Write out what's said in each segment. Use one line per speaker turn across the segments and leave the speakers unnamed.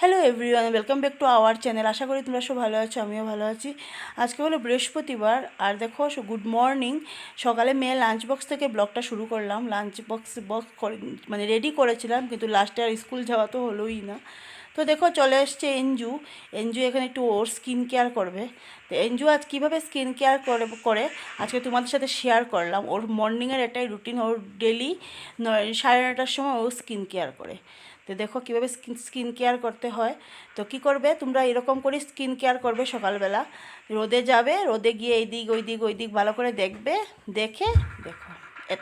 hello everyone welcome back to our channel আশা করি তোমরা সব ভালো আছো আমিও ভালো আছি আজকে হলো বৃহস্পতিবার আর দেখো গুড মর্নিং সকালে মেয়ে লাঞ্চ বক্স থেকে ব্লগটা শুরু করলাম লাঞ্চ বক্স বক্স মানে রেডি করেছিলাম কিন্তু লাস্টে আর স্কুল যাওয়া তো হলোই না তো দেখো চলে এসছে এনজু এনজু এখানে একটু ওর স্কিন কেয়ার করবে তো এনজু আজ কীভাবে স্কিন কেয়ার করে করে আজকে তোমাদের সাথে শেয়ার করলাম ওর মর্নিংয়ের এটাই রুটিন ওর ডেলি সাড়ে নটার সময় ও স্কিন কেয়ার করে তো দেখো কীভাবে স্কিন স্কিন কেয়ার করতে হয় তো কি করবে তোমরা এরকম করে স্কিন কেয়ার করবে সকালবেলা রোদে যাবে রোদে গিয়ে এই দিক ওই দিক ওই দিক ভালো করে দেখবে দেখে দেখো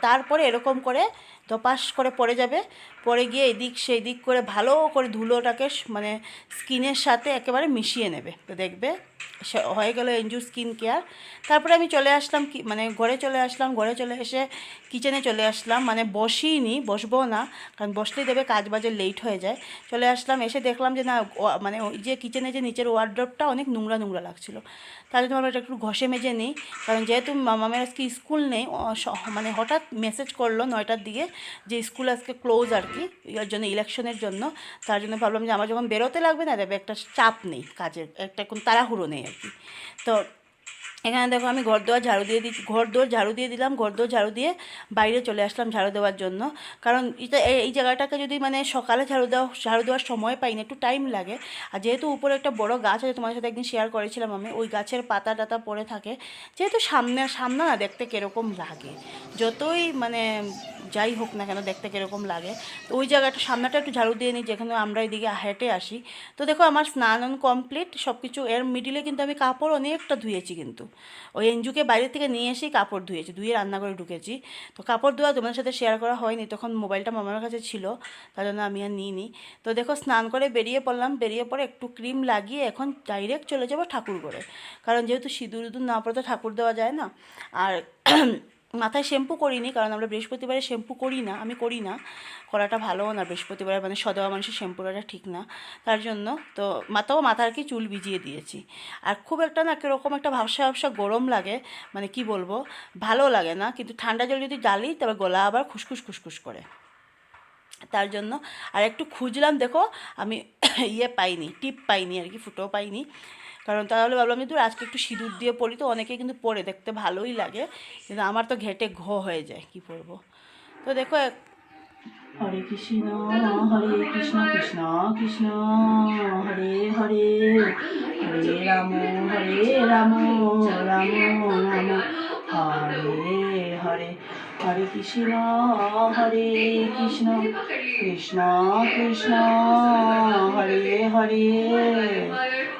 তারপরে এরকম করে ধপাস করে পড়ে যাবে পরে গিয়ে এদিক সেই দিক করে ভালো করে ধুলোটাকে মানে স্কিনের সাথে একেবারে মিশিয়ে নেবে তো দেখবে হয়ে গেল এনজু স্কিন কেয়ার তারপরে আমি চলে আসলাম কি মানে ঘরে চলে আসলাম ঘরে চলে এসে কিচেনে চলে আসলাম মানে বসিনি বসবো না কারণ বসলে দেবে কাজ বাজে লেট হয়ে যায় চলে আসলাম এসে দেখলাম যে না মানে ওই যে কিচেনে যে নিচের ওয়ার্ড্রপটা অনেক নোংরা নোংরা লাগছিলো তার জন্য ওটা একটু ঘষে মেজে নিই কারণ যেহেতু মামামের আজকে স্কুল নেই মানে হঠাৎ মেসেজ করলো নয়টার দিকে যে স্কুল আজকে ক্লোজ আর কি ইয়ার জন্য ইলেকশনের জন্য তার জন্য ভাবলাম যে আমার যখন বেরোতে লাগবে না দেবে একটা চাপ নেই কাজের একটা কোনো তাড়াহুড়ো নেই আর কি তো এখানে দেখো আমি ঘর দোয়ার ঝাড়ু দিয়ে দিচ্ছি ঘর দোয়ার ঝাড়ু দিয়ে দিলাম ঘর দোয়ার ঝাড়ু দিয়ে বাইরে চলে আসলাম ঝাড়ু দেওয়ার জন্য কারণ এটা এই জায়গাটাকে যদি মানে সকালে ঝাড়ু দেওয়া ঝাড়ু দেওয়ার সময় পাই না একটু টাইম লাগে আর যেহেতু উপরে একটা বড় গাছ আছে তোমার সাথে একদিন শেয়ার করেছিলাম আমি ওই গাছের পাতা টাতা পড়ে থাকে যেহেতু সামনে সামনে না দেখতে কীরকম লাগে যতই মানে যাই হোক না কেন দেখতে কীরকম লাগে তো ওই জায়গাটা সামনেটা একটু ঝাড়ু দিয়ে নিই যেখানে আমরা এদিকে হেঁটে আসি তো দেখো আমার স্নান কমপ্লিট সব কিছু এর মিডিলে কিন্তু আমি কাপড় অনেকটা ধুয়েছি কিন্তু ওই এনজুকে বাইরে থেকে নিয়ে এসেই কাপড় ধুয়েছি ধুয়ে রান্নাঘরে ঢুকেছি তো কাপড় ধোয়া তোমাদের সাথে শেয়ার করা হয়নি তখন মোবাইলটা মামার কাছে ছিল তার জন্য আমি আর নিইনি তো দেখো স্নান করে বেরিয়ে পড়লাম বেরিয়ে পরে একটু ক্রিম লাগিয়ে এখন ডাইরেক্ট চলে যাবো ঠাকুর করে কারণ যেহেতু সিঁদুর উদুর না পড়ে তো ঠাকুর দেওয়া যায় না আর মাথায় শ্যাম্পু করিনি কারণ আমরা বৃহস্পতিবারে শ্যাম্পু করি না আমি করি না করাটা ভালোও না বৃহস্পতিবারে মানে সদেওয়া মানুষের শ্যাম্পু করাটা ঠিক না তার জন্য তো মাথাও মাথার কি চুল ভিজিয়ে দিয়েছি আর খুব একটা না কীরকম একটা ভাবসা ভাবসা গরম লাগে মানে কি বলবো ভালো লাগে না কিন্তু ঠান্ডা জল যদি ডালি তবে গলা আবার খুসখুস খুসখুস করে তার জন্য আর একটু খুঁজলাম দেখো আমি ইয়ে পাইনি টিপ পাইনি আর কি ফুটো পাইনি কারণ তাহলে ভাবলাম যে আজকে একটু সিঁদুর দিয়ে পড়ি তো অনেকে কিন্তু পরে দেখতে ভালোই লাগে কিন্তু আমার তো ঘেটে ঘ হয়ে যায় কি পরবো তো দেখো হরে কৃষ্ণ হরে কৃষ্ণ কৃষ্ণ কৃষ্ণ হরে হরে হরে রাম হরে রাম রাম রাম হরে হরে হরে কৃষ্ণ হরে কৃষ্ণ কৃষ্ণ কৃষ্ণ হরে হরে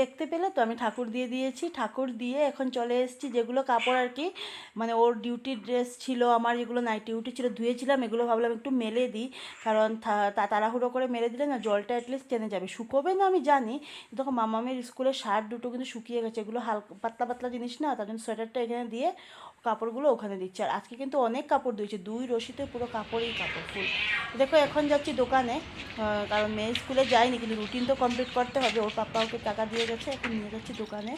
দেখতে পেলে তো আমি ঠাকুর দিয়ে দিয়েছি ঠাকুর দিয়ে এখন চলে এসেছি যেগুলো কাপড় আর কি মানে ওর ডিউটি ড্রেস ছিল আমার যেগুলো নাইট ডিউটি ছিল ধুয়েছিলাম এগুলো ভাবলাম একটু মেলে দিই কারণ তাড়াহুড়ো করে মেলে দিলে না জলটা অ্যাটলিস্ট টেনে যাবে শুকোবে না আমি জানি দেখো মামামের স্কুলের শার্ট দুটো কিন্তু শুকিয়ে গেছে এগুলো হালকা পাতলা পাতলা জিনিস না তার জন্য সোয়েটারটা এখানে দিয়ে কাপড়গুলো ওখানে দিচ্ছে আর আজকে কিন্তু অনেক কাপড় দিয়েছে দুই রশিতে পুরো কাপড়ই কাপড় ফুল দেখো এখন যাচ্ছি দোকানে কারণ মেয়ে স্কুলে যায়নি কিন্তু রুটিন তো কমপ্লিট করতে হবে ওর পাপ্পা ওকে টাকা দিয়ে গেছে এখন নিয়ে যাচ্ছি দোকানে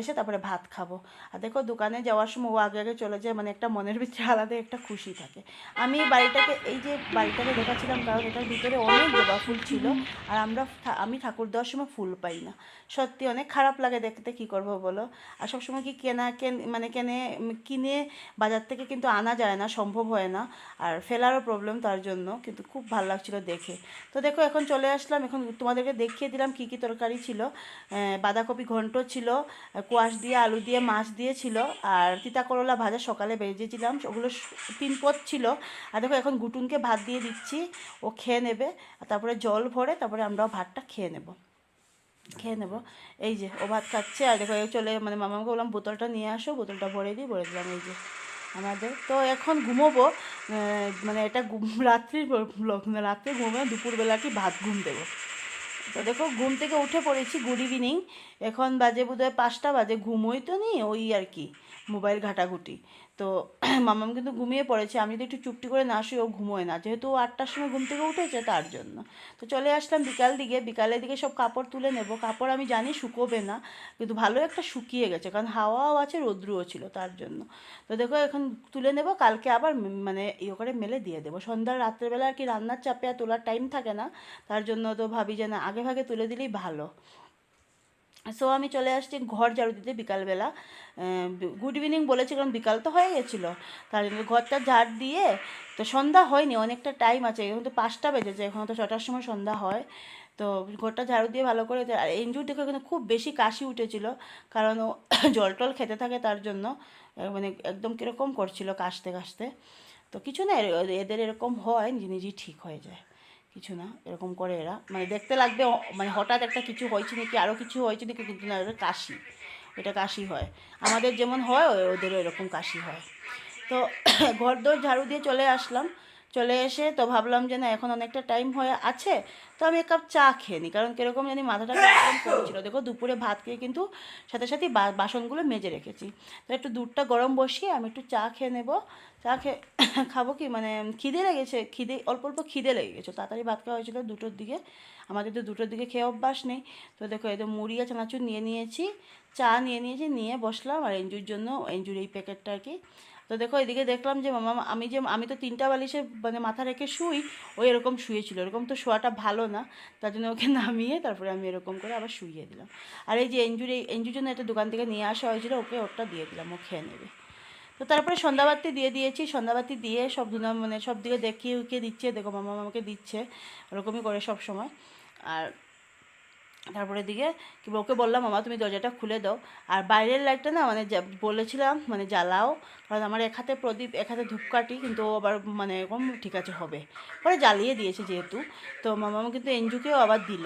এসে তারপরে ভাত খাবো আর দেখো দোকানে যাওয়ার সময় ও আগে আগে চলে যায় মানে একটা মনের ভিতরে আলাদা একটা খুশি থাকে আমি বাড়িটাকে এই যে বাড়িটাকে দেখাচ্ছিলাম কারণ এটার ভিতরে অনেক জবা ফুল ছিল আর আমরা আমি ঠাকুর দেওয়ার সময় ফুল পাই না সত্যি অনেক খারাপ লাগে দেখতে কি করব বলো আর সবসময় কি কেনা কেন মানে কেনে কিনে বাজার থেকে কিন্তু আনা যায় না সম্ভব হয় না আর ফেলারও প্রবলেম তার জন্য কিন্তু খুব ভালো লাগছিল দেখে তো দেখো এখন চলে আসলাম এখন তোমাদেরকে দেখিয়ে দিলাম কি কি তরকারি ছিল বাঁধাকপি ঘন্ট ছিল কোয়াশ দিয়ে আলু দিয়ে মাছ দিয়েছিল আর তিতা করলা ভাজা সকালে বেজেছিলাম ওগুলো তিন পদ ছিল আর দেখো এখন গুটুনকে ভাত দিয়ে দিচ্ছি ও খেয়ে নেবে তারপরে জল ভরে তারপরে আমরাও ভাতটা খেয়ে নেব খেয়ে নেবো এই যে ও ভাত খাচ্ছে আর দেখো চলে মানে মামাকে বললাম বোতলটা নিয়ে আসো বোতলটা ভরে দিই ভরে দিলাম এই যে আমাদের তো এখন ঘুমোবো মানে এটা রাত্রির রাত্রে ঘুমোবো দুপুরবেলা কি ভাত ঘুম দেবো তো দেখো ঘুম থেকে উঠে পড়েছি গুড ইভিনিং এখন বাজে বোধ হয় পাঁচটা বাজে ঘুমোই তো নেই ওই আর কি মোবাইল ঘাটাঘুটি তো মামাম কিন্তু ঘুমিয়ে পড়েছে আমি যদি একটু চুপটি করে না আসি ও ঘুমোয় না যেহেতু ও আটটার সময় ঘুম থেকে উঠেছে তার জন্য তো চলে আসলাম বিকাল দিকে বিকালের দিকে সব কাপড় তুলে নেব কাপড় আমি জানি শুকোবে না কিন্তু ভালো একটা শুকিয়ে গেছে কারণ হাওয়াও আছে রৌদ্রও ছিল তার জন্য তো দেখো এখন তুলে নেব কালকে আবার মানে ইয়ে করে মেলে দিয়ে দেবো সন্ধ্যার রাত্রেবেলা আর কি রান্নার চাপে আর তোলার টাইম থাকে না তার জন্য তো ভাবি যে না আগে ভাগে তুলে দিলেই ভালো সো আমি চলে আসছি ঘর ঝাড়ু দিতে বিকালবেলা গুড ইভিনিং বলেছি কারণ বিকাল তো হয়ে গেছিল তার ঘরটা ঝাড় দিয়ে তো সন্ধ্যা হয়নি অনেকটা টাইম আছে এখন তো পাঁচটা বেজেছে এখন তো ছটার সময় সন্ধ্যা হয় তো ঘরটা ঝাড়ু দিয়ে ভালো করে আর এনজুর দেখে কিন্তু খুব বেশি কাশি উঠেছিল কারণ ও জল টল খেতে থাকে তার জন্য মানে একদম কীরকম করছিল কাশতে কাশতে তো কিছু না এদের এরকম হয় নিজে নিজেই ঠিক হয়ে যায় কিছু না এরকম করে এরা মানে দেখতে লাগবে মানে হঠাৎ একটা কিছু হয়েছে নাকি আরও কিছু হয়েছে নাকি কিন্তু না এটা কাশি এটা কাশি হয় আমাদের যেমন হয় ওদেরও এরকম কাশি হয় তো ঘর দর ঝাড়ু দিয়ে চলে আসলাম চলে এসে তো ভাবলাম যে না এখন অনেকটা টাইম হয়ে আছে তো আমি এক কাপ চা খেয়ে নিই কারণ কীরকম জানি মাথাটা করেছিল দেখো দুপুরে ভাত খেয়ে কিন্তু সাথে সাথে বাসনগুলো মেজে রেখেছি তো একটু দুধটা গরম বসিয়ে আমি একটু চা খেয়ে নেব চা খেয়ে খাবো কি মানে খিদে লেগেছে খিদে অল্প অল্প খিদে লেগে গেছে তাড়াতাড়ি ভাত খাওয়া হয়েছিল দুটোর দিকে আমাদের তো দুটোর দিকে খেয়ে অভ্যাস নেই তো দেখো এই তো মুড়ি আর চানাচুর নিয়ে নিয়েছি চা নিয়ে নিয়েছি নিয়ে বসলাম আর এঞ্জুর জন্য এঞ্জুর এই প্যাকেটটা আর কি তো দেখো এদিকে দেখলাম যে মামা আমি যে আমি তো তিনটা বালিশে মানে মাথা রেখে শুই ওই এরকম শুয়েছিল এরকম তো শোয়াটা ভালো না তার জন্য ওকে নামিয়ে তারপরে আমি এরকম করে আবার শুইয়ে দিলাম আর এই যে এঞ্জুর এই এঞ্জুর জন্য একটা দোকান থেকে নিয়ে আসা হয়েছিল ওকে ওরটা দিয়ে দিলাম ও খেয়ে নেবে তো তারপরে সন্ধ্যাবাতি দিয়ে দিয়েছি সন্ধ্যাবাতি দিয়ে সব ধুনা মানে সব দিকে দেখিয়ে উকিয়ে দিচ্ছে দেখো মামা আমাকে দিচ্ছে ওরকমই করে সব সময় আর তারপরে দিকে কি ওকে বললাম মামা তুমি দরজাটা খুলে দাও আর বাইরের লাইটটা না মানে বলেছিলাম মানে জ্বালাও কারণ আমার এক হাতে প্রদীপ এক হাতে ধূপকাঠি কিন্তু আবার মানে এরকম ঠিক আছে হবে পরে জ্বালিয়ে দিয়েছে যেহেতু তো মামা কিন্তু এনজুকেও আবার দিল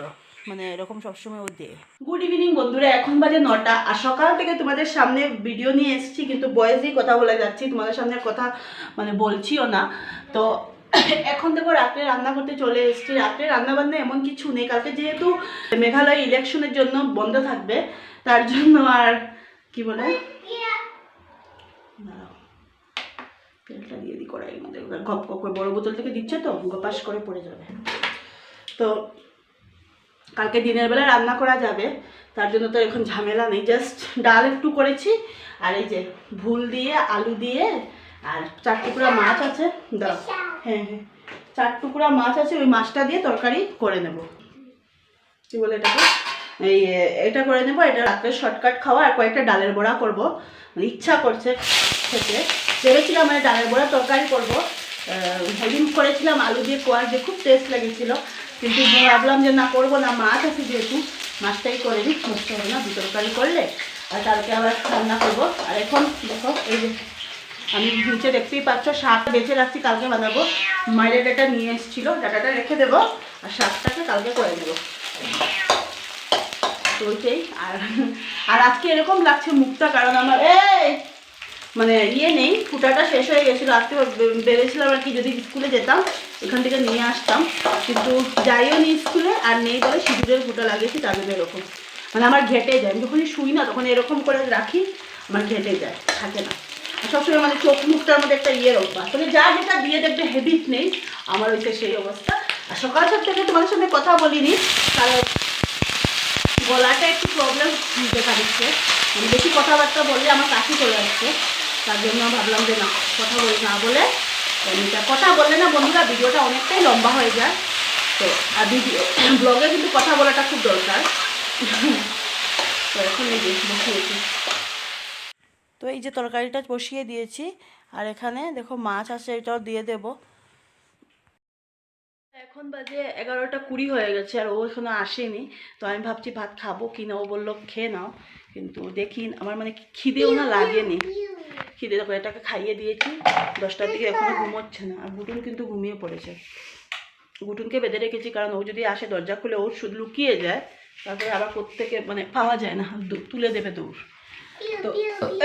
মানে এরকম সবসময় ও দেয় গুড ইভিনিং বন্ধুরা এখন বাজে নটা আর সকাল থেকে তোমাদের সামনে ভিডিও নিয়ে এসেছি কিন্তু বয়েসই কথা বলে যাচ্ছি তোমাদের সামনে কথা মানে বলছিও না তো এখন দেখো রাত্রে রান্না করতে চলে এসেছি রাত্রে রান্না বান্না এমন কিছু নেই কালকে যেহেতু মেঘালয় ইলেকশনের জন্য বন্ধ থাকবে তার জন্য আর কি বলে তেলটা দিয়ে দিই কড়াইয়ের মধ্যে গপ গপ করে বড় বোতল থেকে দিচ্ছে তো গপাস করে পড়ে যাবে তো কালকে দিনের বেলা রান্না করা যাবে তার জন্য তো এখন ঝামেলা নেই জাস্ট ডাল একটু করেছি আর এই যে ভুল দিয়ে আলু দিয়ে আর চার টুকরা মাছ আছে দাও হ্যাঁ হ্যাঁ চার টুকরা মাছ আছে ওই মাছটা দিয়ে তরকারি করে নেব কি বলে এটাকে এই এটা করে নেবো এটা রাত্রে শর্টকাট খাওয়া আর কয়েকটা ডালের বড়া করব ইচ্ছা করছে খেতে ভেবেছিলাম মানে ডালের বড়া তরকারি করবো হজম করেছিলাম আলু দিয়ে কোয়ার দিয়ে খুব টেস্ট লেগেছিল কিন্তু ভাবলাম যে না করবো না মাছ আছে যেহেতু মাছটাই করে নিই নষ্ট হবে না তরকারি করলে আর কালকে আবার রান্না করবো আর এখন দেখো এই যে আমি নিচে দেখতেই পাচ্ছ শাক বেঁচে রাখছি কালকে বানাবো মাইলে ডাটা নিয়ে এসেছিলো ডাটাটা রেখে দেবো আর শাকটাকে কালকে করে দেব চলছেই আর আর আজকে এরকম লাগছে মুখটা কারণ আমার এই মানে ইয়ে নেই ফুটাটা শেষ হয়ে গেছিলো আজকে বেড়েছিলাম আর কি যদি স্কুলে যেতাম এখান থেকে নিয়ে আসতাম কিন্তু যাইও নি স্কুলে আর নেই বলে শিশুদের ফুটা লাগিয়েছি তার জন্য এরকম মানে আমার ঘেটে যায় আমি যখনই শুই না তখন এরকম করে রাখি আমার ঘেটে যায় থাকে না সবসময় মানে চোখ মুখটার মধ্যে একটা ইয়ের অভ্যাস মানে যা যেটা দিয়ে দেখবে হেবিট নেই আমার হচ্ছে সেই অবস্থা আর সকাল সব থেকে তোমাদের সঙ্গে কথা বলিনি কারণ গলাটা একটু প্রবলেম দেখা দিচ্ছে মানে বেশি কথাবার্তা বললে আমার কাশি চলে আসছে তার জন্য ভাবলাম যে না কথা বলি না বলে কথা বললে না বন্ধুরা ভিডিওটা অনেকটাই লম্বা হয়ে যায় তো আর ভিডিও ব্লগে কিন্তু কথা বলাটা খুব দরকার তো এখন এই দেখবো তো এই যে তরকারিটা বসিয়ে দিয়েছি আর এখানে দেখো মাছ আছে এটাও দিয়ে দেব এখন বাজে এগারোটা কুড়ি হয়ে গেছে আর ও এখনো আসেনি তো আমি ভাবছি ভাত খাবো কি না ও বললো খেয়ে নাও কিন্তু দেখি আমার মানে খিদেও না লাগেনি খিদে দেখো এটাকে খাইয়ে দিয়েছি দশটার দিকে এখনো ঘুমোচ্ছে না আর গুটুন কিন্তু ঘুমিয়ে পড়েছে গুটুনকে বেঁধে রেখেছি কারণ ও যদি আসে দরজা খুলে ও শুধু লুকিয়ে যায় তারপরে আবার প্রত্যেকে মানে পাওয়া যায় না তুলে দেবে দৌড় তো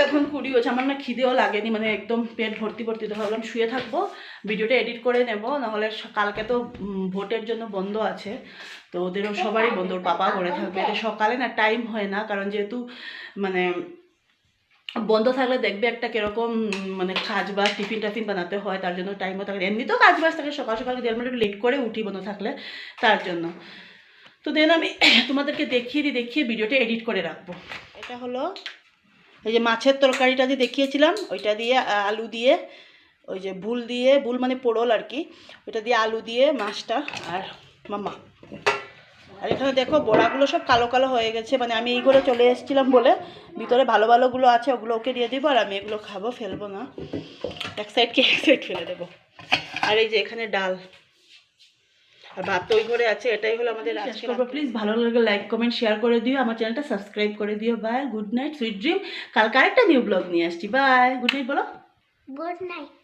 এখন কুড়ি হচ্ছে আমার না খিদেও লাগেনি মানে একদম পেট ভর্তি ভর্তি তো ভাবলাম শুয়ে থাকবো ভিডিওটা এডিট করে নেব নাহলে কালকে তো ভোটের জন্য বন্ধ আছে তো ওদেরও আচ্ছা, সবারই বন্ধ পাপা করে থাকবে সকালে না টাইম হয় না কারণ যেহেতু মানে বন্ধ থাকলে দেখবে একটা কিরকম মানে কাজ বা টিফিন টাফিন বানাতে হয় তার জন্য টাইমও থাকে এমনিতেও কাজ বাজ থাকে সকাল সকাল দেড় মিনিট লেট করে উঠি বন্ধ থাকলে তার জন্য তো দেন আমি তোমাদেরকে দেখিয়ে দিই দেখিয়ে ভিডিওটা এডিট করে রাখবো এটা হলো এই যে মাছের তরকারিটা যে দেখিয়েছিলাম ওইটা দিয়ে আলু দিয়ে ওই যে ভুল দিয়ে ভুল মানে পোড়ল আর কি ওইটা দিয়ে আলু দিয়ে মাছটা আর মামা আর এখানে দেখো বড়াগুলো সব কালো কালো হয়ে গেছে মানে আমি এই ঘরে চলে এসেছিলাম বলে ভিতরে ভালো ভালোগুলো আছে ওগুলো ওকে দিয়ে দেবো আর আমি এগুলো খাবো ফেলবো না এক সাইড এক সাইড ফেলে দেবো আর এই যে এখানে ডাল ভাত তো ওই ঘরে আছে এটাই হলো আমাদের আজকে প্লিজ ভালো লাগলে লাইক কমেন্ট শেয়ার করে দিও আমার চ্যানেলটা সাবস্ক্রাইব করে দিও bye good night sweet dream কালকে আরেকটা নিউ ব্লগ নিয়ে আসছি বাই গুড নাইট বলো গুড নাইট